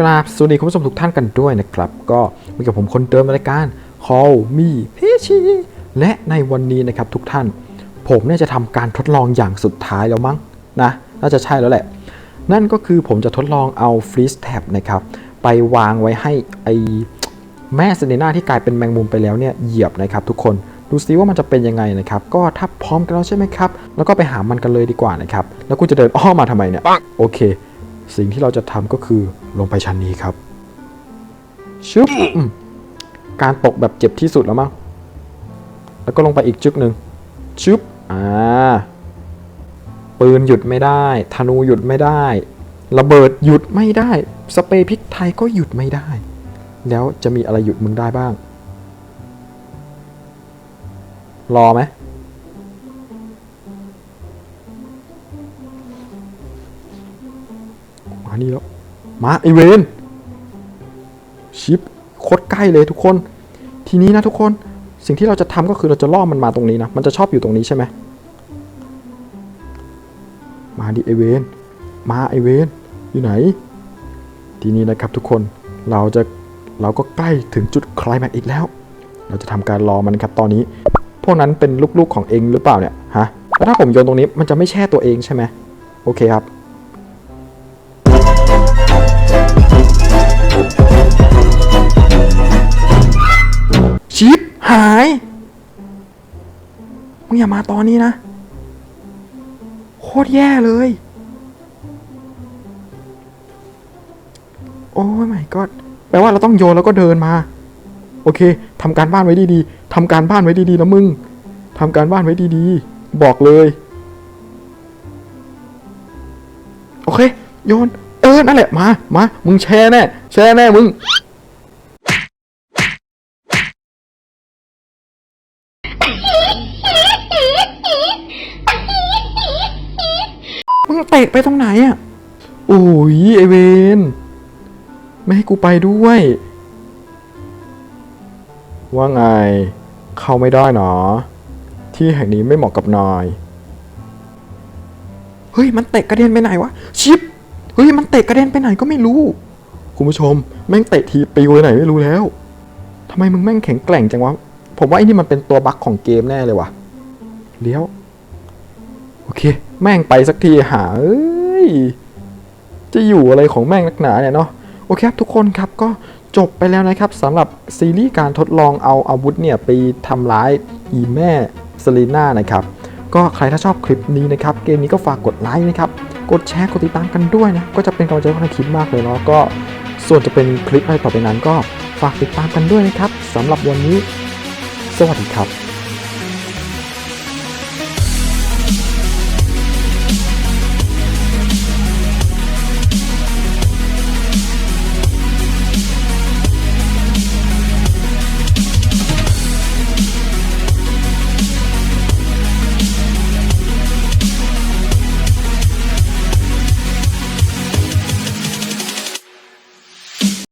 กราบสวัสดีคุณผู้ชมทุกท่านกันด้วยนะครับ ก็มีกับผมคนเดิมในรายการ Call Me p e c h และในวันนี้นะครับทุกท่าน ผมเนี่ยจะทำการทดลองอย่างสุดท้ายแล้วมั้งนะน่าจะใช่แล้วแหละ นั่นก็คือผมจะทดลองเอา Freeze Tab นะครับ ไปวางไว้ให้ไอแม่เซเนน่าที่กลายเป็นแมงมุมไปแล้วเนี่ยเหยียบนะครับทุกคนดูซิว่ามันจะเป็นยังไงนะครับ ก็ถ้าพร้อมกันแล้วใช่ไหมครับ แล้วก็ไปหามันกันเลยดีกว่านะครับ แล้วกูจะเดินอ้อมมาทำไมเนี่ย โอเค สิ่งที่เราจะทำก็คือลงไปชั้นนี้ครับชึบการตกแบบเจ็บที่สุดแล้วมั้งแล้วก็ลงไปอีกจึกหนึ่งชึบอ่าปืนหยุดไม่ได้ธนูหยุดไม่ได้ ระเบิดหยุดไม่ได้ สเปรย์พริกไทยก็หยุดไม่ได้ แล้วจะมีอะไรหยุดมึงได้บ้าง รอไหม นี่แล้ว มาไอเวนชิปโคตรใกล้เลยทุกคน ทีนี้นะทุกคน สิ่งที่เราจะทำก็คือเราจะล่อมันมาตรงนี้นะ มันจะชอบอยู่ตรงนี้ใช่ไหม มาดิไอเวน มาไอเวน อยู่ไหน ทีนี้นะครับทุกคน เราจะ เราก็ใกล้ถึงจุดคลแม็กอีกแล้ว เราจะทำการรอมันครับตอนนี้ พวกนั้นเป็นลูกๆของเองหรือเปล่าเนี่ย ฮะ แล้วถ้าผมโยนตรงนี้มันจะไม่แช่ตัวเองใช่ไหมโอเคครับ ชิปหายมึงอย่ามาตอนนี้นะ โคตรแย่เลย โอ้ยไม่ก็แปลว่าเราต้องโยนแล้วก็เดินมา โอเคทำการบ้านไว้ดีๆทำการบ้านไว้ดีๆนะมึงทำการบ้านไว้ดีๆ บอกเลย โอเค โยน เออนั่นแหละมา มา มึงแช่แน่ แช่แน่มึง มึงเตะไปตรงไหนอะ โอ้ยไอเวนไม่ให้กูไปด้วย ว่าไง เข้าไม่ได้หนอ ที่แห่งนี้ไม่เหมาะกับนาย เฮ้ยมันเตะกระเด็นไปไหนวะ ชิป เฮ้ยมันเตะกระเด็นไปไหนก็ไม่รู้ คุณผู้ชม แม่งเตะทีปิวไปไหนไม่รู้แล้วทำไมมึงแม่งแข็งแกร่งจังวะ ผมว่าไอ้นี่มันเป็นตัวบั๊กของเกมแน่เลยว่ะ เลี้ยว โอเค แม่งไปสักทีหาเอ้ย จะอยู่อะไรของแม่งนักหนาเนี่ยเนาะ โอเคครับทุกคนครับก็จบไปแล้วนะครับสำหรับซีรีส์การทดลองเอาอาวุธเนี่ยไปทำร้ายอีแม่เซลีน่านะครับ ก็ใครถ้าชอบคลิปนี้นะครับ เกมนี้ก็ฝากกดไลค์นะครับ กดแชร์ กดติดตามกันด้วยนะ ก็จะเป็นกำลังใจให้คลิปมากเลยเนาะก็ส่วนจะเป็นคลิปอะไรต่อไปนั้นก็ฝากติดตามกันด้วยนะครับสำหรับวันนี้ สวัสดีครับ